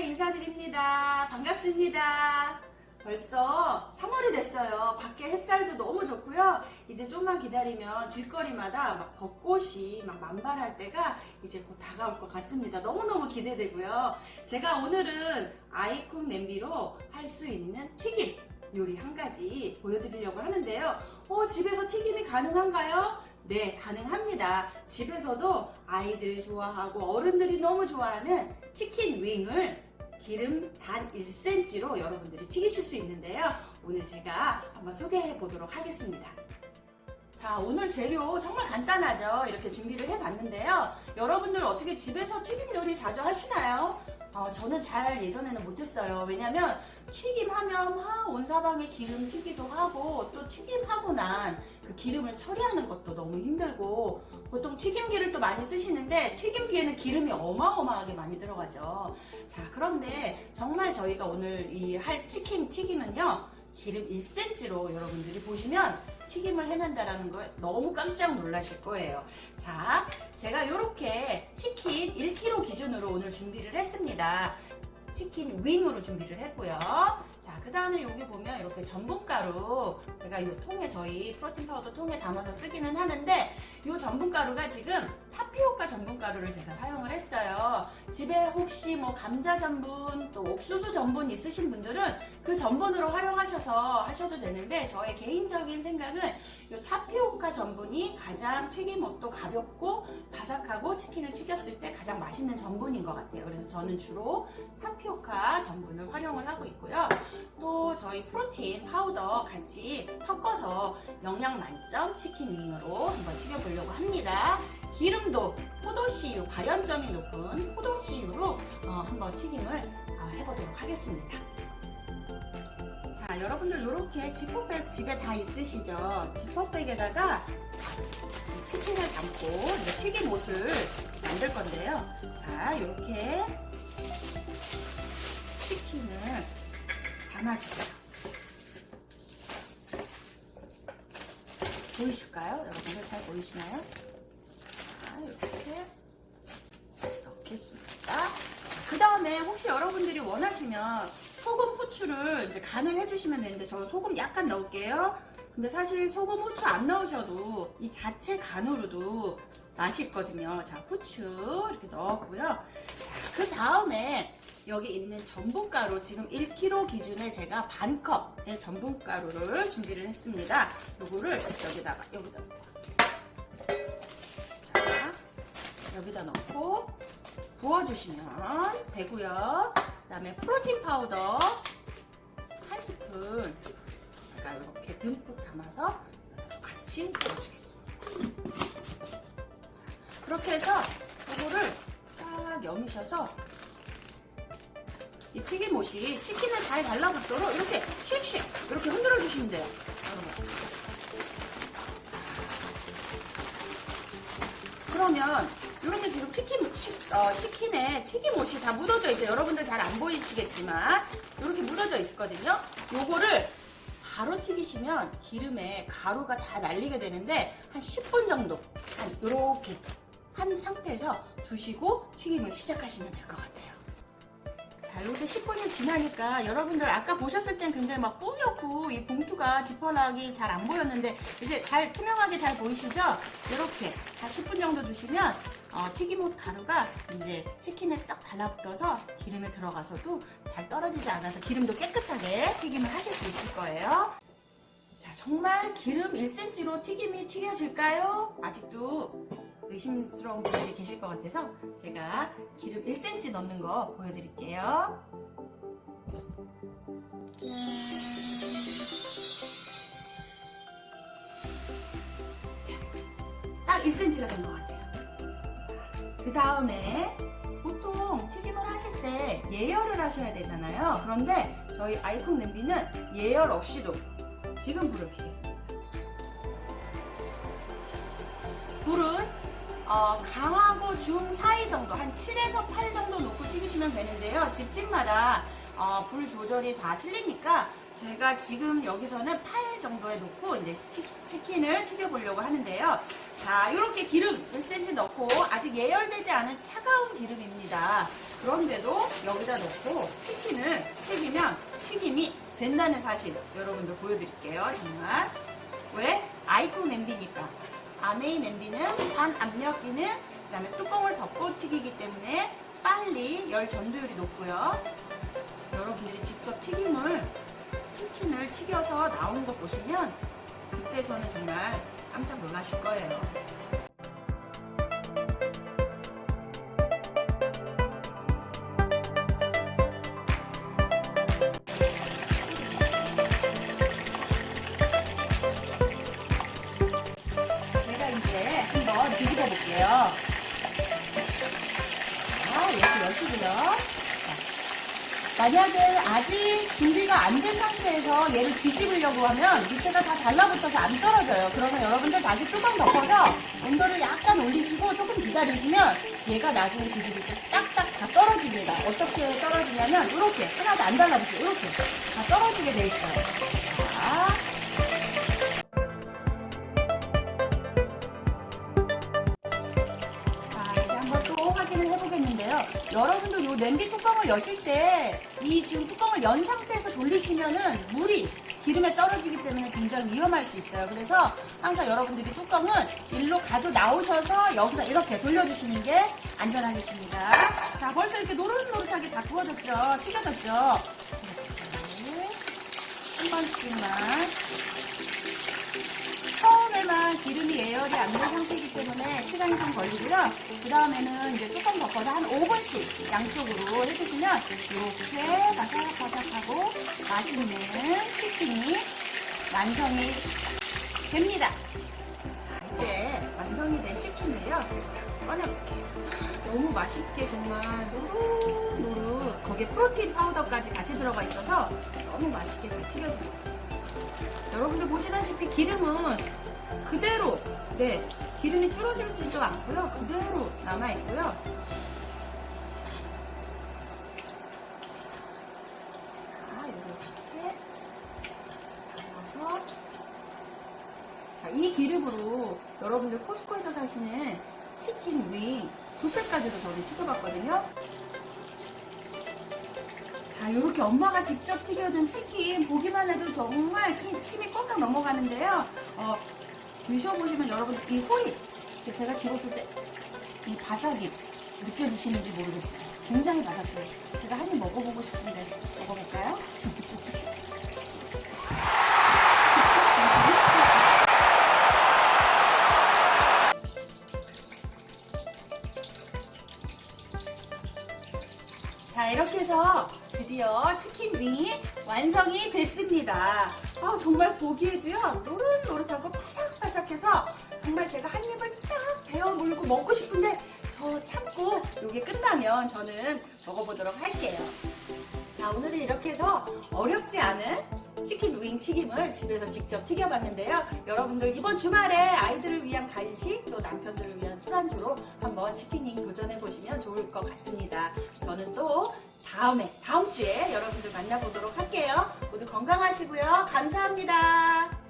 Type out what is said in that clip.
인사드립니다. 반갑습니다. 벌써 3월이 됐어요. 밖에 햇살도 너무 좋고요. 이제 좀만 기다리면 길거리마다 막 벚꽃이 막 만발할 때가 이제 곧 다가올 것 같습니다. 너무너무 기대되고요. 제가 오늘은 아이콘 냄비로 할 수 있는 튀김 요리 한 가지 보여드리려고 하는데요. 어, 집에서 튀김이 가능한가요? 네, 가능합니다. 집에서도 아이들 좋아하고 어른들이 너무 좋아하는 치킨 윙을 기름 단 1cm로 여러분들이 튀기실 수 있는데요. 오늘 제가 한번 소개해 보도록 하겠습니다. 자, 오늘 재료 정말 간단하죠? 이렇게 준비를 해봤는데요. 여러분들 어떻게 집에서 튀김 요리 자주 하시나요? 어, 저는 잘 예전에는 못했어요. 왜냐면 튀김하면 막온 사방에 기름 튀기도 하고 또 튀김하고 난 그 기름을 처리하는 것도 너무 힘들고 보통 튀김기를 또 많이 쓰시는데 튀김기에는 기름이 어마어마하게 많이 들어가죠. 자, 그런데 정말 저희가 오늘 이 할 치킨 튀김은요. 기름 1cm로 여러분들이 보시면 튀김을 해낸다라는 거 너무 깜짝 놀라실 거예요. 자, 제가 이렇게 치킨 1kg 기준으로 오늘 준비를 했습니다. 치킨 윙으로 준비를 했고요. 자, 그 다음에 여기 보면 이렇게 전분가루 제가 이 통에 저희 프로틴 파우더 통에 담아서 쓰기는 하는데 이 전분가루가 지금 타피오카 전분 가루를 제가 사용을 했어요. 집에 혹시 뭐 감자 전분 또 옥수수 전분 있으신 분들은 그 전분으로 활용하셔서 하셔도 되는데 저의 개인적인 생각은 이 타피오카 전분이 가장 튀김옷도 가볍고 바삭하고 치킨을 튀겼을 때 가장 맛있는 전분인 것 같아요. 그래서 저는 주로 타피오카 전분을 활용을 하고 있고요. 또 저희 프로틴 파우더 같이 섞어서 영양 만점 치킨 윙으로 한번 튀겨보려고 합니다. 기름도 포도씨유, 발연점이 높은 포도씨유로 어, 한번 튀김을 어, 해보도록 하겠습니다. 자, 여러분들 이렇게 지퍼백 집에 다 있으시죠? 지퍼백에다가 이 치킨을 담고 이제 튀김 옷을 만들 건데요. 자, 이렇게 치킨을 담아주세요. 보이실까요? 여러분들 잘 보이시나요? 자, 이렇게 넣겠습니다. 그 다음에 혹시 여러분들이 원하시면 소금, 후추를 이제 간을 해주시면 되는데 저 소금 약간 넣을게요. 근데 사실 소금, 후추 안 넣으셔도 이 자체 간으로도 맛이 있거든요. 자, 후추 이렇게 넣었고요. 자, 그 다음에 여기 있는 전분가루 지금 1kg 기준에 제가 반 컵의 전분가루를 준비를 했습니다. 요거를 여기다가 여기다 넣고 자, 여기다 넣고 부어주시면 되고요. 그 다음에 프로틴 파우더 한 스푼 제가 이렇게 듬뿍 담아서 같이 넣어주겠습니다. 그렇게 해서 이거를 딱 여미셔서 이 튀김옷이 치킨을 잘 달라붙도록 이렇게 씩씩 이렇게 흔들어 주시면 돼요. 그러면 이렇게 지금 튀김, 치, 어, 치킨에 튀김옷이 다 묻어져 있죠. 여러분들 잘 안 보이시겠지만 이렇게 묻어져 있거든요. 요거를 바로 튀기시면 기름에 가루가 다 날리게 되는데 한 10분 정도 한 이렇게 한 상태에서 두시고 튀김을 시작하시면 될 것 같아요. 자, 이렇게 10분이 지나니까 여러분들 아까 보셨을 땐 굉장히 막 뿌옇고 이 봉투가 지퍼락이 잘 안 보였는데 이제 잘 투명하게 잘 보이시죠? 이렇게 한 10분 정도 두시면 어, 튀김옷 가루가 이제 치킨에 딱 달라붙어서 기름에 들어가서도 잘 떨어지지 않아서 기름도 깨끗하게 튀김을 하실 수 있을 거예요. 자, 정말 기름 1cm로 튀김이 튀겨질까요? 아직도 의심스러운 분들이 계실 것 같아서 제가 기름 1cm 넣는 거 보여드릴게요. 딱 1cm가 된 것 같아요. 그 다음에 보통 튀김을 하실 때 예열을 하셔야 되잖아요. 그런데 저희 아이콘 냄비는 예열 없이도 지금 켜겠 어, 강하고 중 사이 정도 한 7에서 8 정도 놓고 튀기시면 되는데요. 집집마다 어, 불 조절이 다 틀리니까 제가 지금 여기서는 8 정도에 놓고 이제 치, 킨을 튀겨보려고 하는데요. 자, 이렇게 기름 1cm 넣고 아직 예열되지 않은 차가운 기름입니다. 그런데도 여기다 넣고 치킨을 튀기면 튀김이 된다는 사실 여러분들 보여드릴게요. 정말. 왜? 아이콘 냄비니까. 아메이 냄비는 반 압력기는 그 다음에 뚜껑을 덮고 튀기기 때문에 빨리 열 전도율이 높고요. 여러분들이 직접 튀김을 치킨을 튀겨서 나오는 거 보시면 그때서는 정말 깜짝 놀라실 거예요. 한번 뒤집어 볼게요. 자, 이렇게 여시고요. 자, 만약에 아직 준비가 안 된 상태에서 얘를 뒤집으려고 하면 밑에가 다 달라붙어서 안 떨어져요. 그러면 여러분들 다시 뚜껑 덮어서 온도를 약간 올리시고 조금 기다리시면 얘가 나중에 뒤집을 때 딱딱 다 떨어집니다. 어떻게 떨어지냐면 이렇게 하나도 안 달라붙어요. 이렇게 다 떨어지게 돼 있어요. 자, 자, 여러분도 이 냄비 뚜껑을 여실 때 이 지금 뚜껑을 연 상태에서 돌리시면은 물이 기름에 떨어지기 때문에 굉장히 위험할 수 있어요. 그래서 항상 여러분들이 뚜껑은 일로 가져 나오셔서 여기서 이렇게 돌려주시는 게 안전하겠습니다. 자, 벌써 이렇게 노릇노릇하게 다 구워졌죠? 튀겨졌죠? 이렇게 한 번씩만 처음에만 기름이 예열이 안된 상태이기 때문에 시간이 좀 걸리고요. 그 다음에는 이제 뚜껑 덮어서 한 5분씩 양쪽으로 해주시면 이렇게 바삭바삭하고 맛있는 치킨이 완성이 됩니다. 자, 이제 완성이 된 치킨을요. 꺼내볼게요. 너무 맛있게 정말 노릇노릇 거기에 프로틴 파우더까지 같이 들어가 있어서 너무 맛있게 잘 튀겨져요. 여러분들 보시다시피 기름은 그대로. 네. 기름이 줄어들지도 않고요. 그대로 남아 있고요. 자 이렇게 담아서. 자이 기름으로 여러분들 코스코에서 사시는 치킨 윙 두0까지도 저는 튀겨봤거든요. 자, 이렇게 엄마가 직접 튀겨둔 치킨 보기만 해도 정말 티- 침이 꼴깍 넘어가는데요. 어, 드셔보시면 여러분 이 소리 제가 집었을 때 이 바삭이 느껴지시는지 모르겠어요. 굉장히 바삭해요. 제가 한 입 먹어보고 싶은데 먹어볼까요? 자, 이렇게 해서 드디어 치킨 윙이 완성이 됐습니다. 아, 정말 보기에도요, 노릇노릇하고 바삭바삭해서 정말 제가 한 입을 딱 베어 물고 먹고 싶은데 저 참고 이게 끝나면 저는 먹어보도록 할게요. 자, 오늘은 이렇게 해서 어렵지 않은 치킨 윙 튀김을 집에서 직접 튀겨봤는데요. 여러분들 이번 주말에 아이들을 위한 간식 또 남편들을 위한 술안주로 한번 치킨 윙 도전해보시면 좋을 것 같습니다. 저는 또 다음에, 다음 주에 여러분들 만나보도록 할게요. 모두 건강하시고요. 감사합니다.